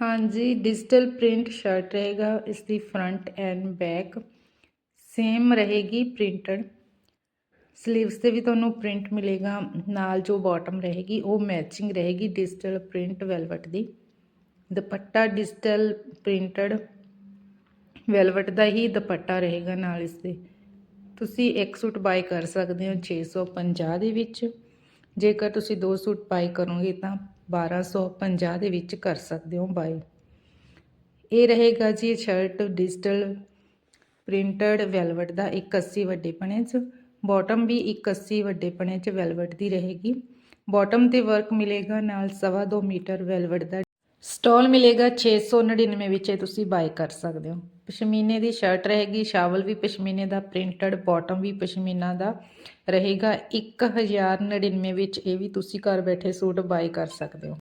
ਹਾਂਜੀ, digital print shirt ਰਹੇਗਾ ਇਸ ਦੀ ਫਰੰਟ ਐਂਡ ਬੈਕ ਸੇਮ ਰਹੇਗੀ ਪ੍ਰਿੰਟਡ। ਸਲੀਵਸ ਤੇ ਵੀ ਤੁਹਾਨੂੰ ਪ੍ਰਿੰਟ ਮਿਲੇਗਾ, ਨਾਲ ਜੋ ਬਾਟਮ ਰਹੇਗੀ, ਉਹ ਮੈਚਿੰਗ ਰਹੇਗੀ ਡਿਜੀਟਲ ਪ੍ਰਿੰਟ ਵੈਲਵਟ ਦੀ। ਦੁਪੱਟਾ ਡਿਜੀਟਲ ਪ੍ਰਿੰਟਡ ਵੈਲਵਟ ਦਾ ਹੀ ਦੁਪੱਟਾ ਰਹੇਗਾ ਨਾਲ ਇਸ ਦੇ ਤੁਸੀਂ ਇੱਕ ਸੂਟ ਬਾਈ ਕਰ ਸਕਦੇ ਹੋ 650 ਦੇ ਵਿੱਚ। ਜੇਕਰ ਤੁਸੀਂ ਦੋ ਸੂਟ ਬਾਈ ਕਰੋਗੇ ਤਾਂ 1250 ਦੇ ਵਿੱਚ ਕਰ ਸਕਦੇ ਹੋ ਬਾਈ ਇਹ ਰਹੇਗਾ ਜੀ ਸ਼ਰਟ ਡਿਜੀਟਲ ਪ੍ਰਿੰਟਡ ਵੈਲਵਟ ਦਾ 180 ਵੱਡੇ ਪਣੇ 'ਚ। ਬਾਟਮ ਵੀ 180 ਵੱਡੇ ਪਣੇ 'ਚ ਵੈਲਵਟ ਦੀ ਰਹੇਗੀ। ਬਾਟਮ ਤੇ ਵਰਕ ਮਿਲੇਗਾ ਨਾਲ ਸਵਾ ਦੋ ਮੀਟਰ ਵੈਲਵਟ ਦਾ। ਸਟਾਲ ਮਿਲੇਗਾ 699 ਵਿੱਚ ਇਹ ਤੁਸੀਂ ਬਾਈ ਕਰ ਸਕਦੇ ਹੋ। ਪਸ਼ਮੀਨੇ ਦੀ ਸ਼ਰਟ ਰਹੇਗੀ, ਸ਼ਾਵਲ ਵੀ ਪਸ਼ਮੀਨੇ ਦਾ ਪ੍ਰਿੰਟਡ ਬਾਟਮ ਵੀ ਪਸ਼ਮੀਨਾ ਦਾ ਰਹੇਗਾ। 1099 ਵਿੱਚ ਇਹ ਵੀ ਤੁਸੀਂ ਘਰ ਬੈਠੇ ਸੂਟ ਬਾਈ ਕਰ ਸਕਦੇ ਹੋ।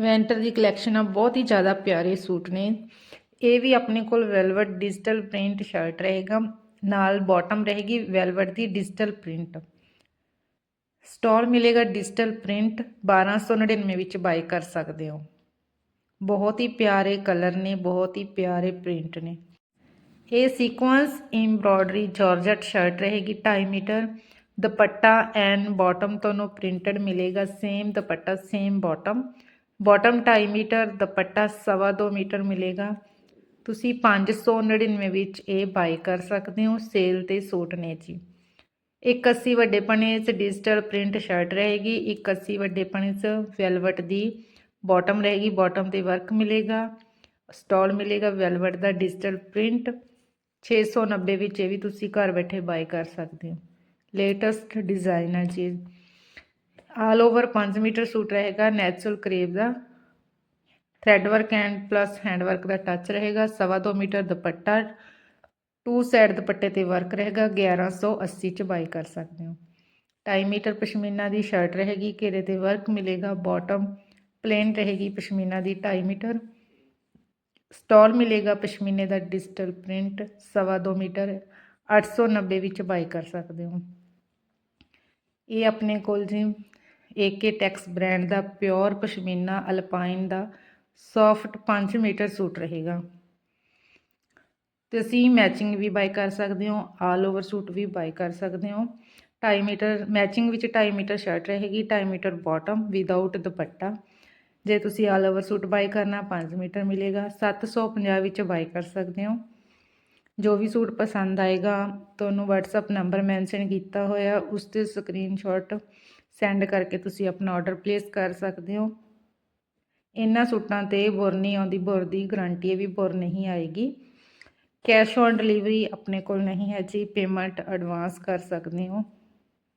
ਵੈਂਟਰ ਦੀ ਕਲੈਕਸ਼ਨ ਆ, ਬਹੁਤ ਹੀ ਜ਼ਿਆਦਾ ਪਿਆਰੇ ਸੂਟ ਨੇ। ਇਹ ਵੀ ਆਪਣੇ ਕੋਲ ਵੈਲਵਟ ਡਿਜੀਟਲ ਪ੍ਰਿੰਟ ਸ਼ਰਟ ਰਹੇਗਾ, ਨਾਲ ਬਾਟਮ ਰਹੇਗੀ ਵੈਲਵਟ ਦੀ ਡਿਜੀਟਲ ਪ੍ਰਿੰਟ ਸਟਾਲ ਮਿਲੇਗਾ ਡਿਜੀਟਲ ਪ੍ਰਿੰਟ 1299 ਵਿੱਚ ਬਾਈ ਕਰ ਸਕਦੇ ਹੋ। ਬਹੁਤ ਹੀ ਪਿਆਰੇ ਕਲਰ ਨੇ, ਬਹੁਤ ਹੀ ਪਿਆਰੇ ਪ੍ਰਿੰਟ ਨੇ। ਇਹ ਸੀਕੁਐਂਸ ਐਮਬ੍ਰੋਇਡਰੀ ਜਾਰਜਟ ਸ਼ਰਟ ਰਹੇਗੀ 2.5 ਮੀਟਰ। ਦੁਪੱਟਾ ਐਂਡ ਬਾਟਮ ਤੁਹਾਨੂੰ ਪ੍ਰਿੰਟਡ ਮਿਲੇਗਾ same dupatta same bottom bottom 2.5 metre, dupatta ਸਵਾ ਦੋ ਮੀਟਰ ਮਿਲੇਗਾ। ਤੁਸੀਂ 599 ਵਿੱਚ ਇਹ ਬਾਈ ਕਰ ਸਕਦੇ ਹੋ ਸੇਲ ਤੇ ਸੂਟ ਨੇ ਜੀ। 180 ਵੱਡੇ ਪਣੇ 'ਚ ਡਿਜੀਟਲ ਪ੍ਰਿੰਟ ਸ਼ਰਟ ਰਹੇਗੀ 180 ਵੱਡੇ ਪਣੇ 'ਚ ਵੈਲਵਟ ਦੀ ਬਾਟਮ ਰਹੇਗੀ ਬਾਟਮ ਤੇ ਵਰਕ ਮਿਲੇਗਾ। ਸਟਾਲ ਮਿਲੇਗਾ ਵੈਲਵਟ ਦਾ ਡਿਜੀਟਲ ਪ੍ਰਿੰਟ 690 ਵਿੱਚ ਇਹ ਵੀ ਤੁਸੀਂ ਘਰ ਬੈਠੇ ਬਾਈ ਕਰ ਸਕਦੇ ਹੋ ਲੇਟੈਸਟ ਡਿਜ਼ਾਈਨ ਹੈ ਜੀ ਆਲ ਓਵਰ 5 ਮੀਟਰ ਸੂਟ ਰਹੇਗਾ natural crepe the thread work and plus hand work the touch ਰਹੇਗਾ ਸਵਾ ਦੋ ਮੀਟਰ ਦੁਪੱਟਾ ਟੂ ਸਾਈਡ ਦੁਪੱਟੇ ਤੇ ਵਰਕ ਰਹੇਗਾ 1180 ਚ ਬਾਈ ਕਰ ਸਕਦੇ ਹੋ 2.5 ਮੀਟਰ ਪਸ਼ਮੀਨਾ ਦੀ ਸ਼ਰਟ ਰਹੇਗੀ ਘੇਰੇ ਤੇ ਵਰਕ ਮਿਲੇਗਾ ਬਾਟਮ ਪਲੇਨ ਰਹੇਗੀ ਪਸ਼ਮੀਨਾ ਦੀ 2.5 ਮੀਟਰ ਸਟਾਲ ਮਿਲੇਗਾ ਪਸ਼ਮੀਨੇ ਦਾ ਡਿਜੀਟਲ ਪ੍ਰਿੰਟ, ਸਵਾ ਦੋ ਮੀਟਰ 890 ਵਿੱਚ ਬਾਈ ਕਰ ਸਕਦੇ ਹੋ। ਇਹ ਆਪਣੇ ਕੋਲ ਜੀ, ਏਕੇ ਟੈਕਸ ਬ੍ਰਾਂਡ ਦਾ ਪਿਓਰ ਪਸ਼ਮੀਨਾ ਅਲਪਾਈਨ ਦਾ ਸੌਫਟ 5 ਮੀਟਰ ਸੂਟ ਰਹੇਗਾ। ਤੁਸੀਂ ਮੈਚਿੰਗ ਵੀ ਬਾਈ ਕਰ ਸਕਦੇ ਹੋ, ਆਲ ਓਵਰ ਸੂਟ ਵੀ ਬਾਈ ਕਰ ਸਕਦੇ ਹੋ। 2.5 ਮੀਟਰ, ਮੈਚਿੰਗ ਵਿੱਚ 2.5 ਮੀਟਰ ਸ਼ਰਟ ਰਹੇਗੀ 2.5 ਮੀਟਰ ਬਾਟਮ ਵਿਦਆਊਟ ਦੁਪੱਟਾ। ਜੇ ਤੁਸੀਂ ਆਲ ਓਵਰ ਸੂਟ ਬਾਈ ਕਰਨਾ 5 ਮੀਟਰ ਮਿਲੇਗਾ। 750 ਵਿੱਚ ਬਾਈ ਕਰ ਸਕਦੇ ਹੋ। ਜੋ ਵੀ ਸੂਟ ਪਸੰਦ ਆਏਗਾ, ਤੁਹਾਨੂੰ WhatsApp ਨੰਬਰ ਮੈਂਸ਼ਨ ਕੀਤਾ ਹੋਇਆ ਉਸ ਤੇ ਸਕਰੀਨਸ਼ਾਟ ਸੈਂਡ ਕਰਕੇ ਤੁਸੀਂ ਆਪਣਾ ਆਰਡਰ ਪਲੇਸ ਕਰ ਸਕਦੇ ਹੋ। ਇਹਨਾਂ ਸੂਟਾਂ ਤੇ ਬੁਰ ਨਹੀਂ ਆਉਂਦੀ ਬੁਰ ਦੀ ਗਾਰੰਟੀ ਹੈ ਵੀ ਬੁਰ ਨਹੀਂ ਆਏਗੀ। ਕੈਸ਼ ਔਨ ਡਿਲੀਵਰੀ ਆਪਣੇ ਕੋਲ ਨਹੀਂ ਹੈ ਜੀ ਪੇਮੈਂਟ ਐਡਵਾਂਸ ਕਰ ਸਕਦੇ ਹੋ।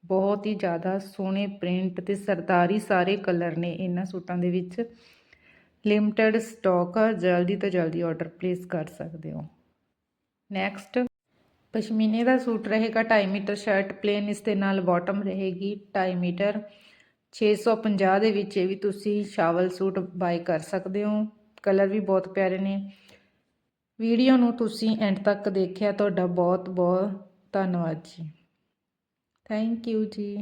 ਬਹੁਤ ਹੀ ਜ਼ਿਆਦਾ ਸੋਹਣੇ ਪ੍ਰਿੰਟ ਤੇ ਸਰਦਾਰੀ ਸਾਰੇ ਕਲਰ ਨੇ ਇਹਨਾਂ ਸੂਟਾਂ ਦੇ ਵਿੱਚ। ਲਿਮਟਿਡ ਸਟਾਕ ਆ, ਜਲਦੀ ਤੋਂ ਜਲਦੀ ਆਰਡਰ ਪਲੇਸ ਕਰ ਸਕਦੇ ਹੋ। ਨੈਕਸਟ ਪਸ਼ਮੀਨੇ ਦਾ ਸੂਟ ਰਹੇਗਾ 2.5 ਮੀਟਰ ਸ਼ਰਟ ਪਲੇਨ ਇਸ ਦੇ ਨਾਲ ਬਾਟਮ ਰਹੇਗੀ 2.5 ਮੀਟਰ। 650 ਦੇ ਵਿੱਚ ਇਹ ਵੀ ਤੁਸੀਂ ਸ਼ਾਵਲ ਸੂਟ ਬਾਈ ਕਰ ਸਕਦੇ ਹੋ। ਕਲਰ ਵੀ ਬਹੁਤ ਪਿਆਰੇ ਨੇ। ਵੀਡੀਓ ਨੂੰ ਤੁਸੀਂ ਐਂਡ ਤੱਕ ਦੇਖਿਆ, ਤੁਹਾਡਾ ਬਹੁਤ ਬਹੁਤ ਧੰਨਵਾਦ ਜੀ। ਥੈਂਕ ਯੂ ਜੀ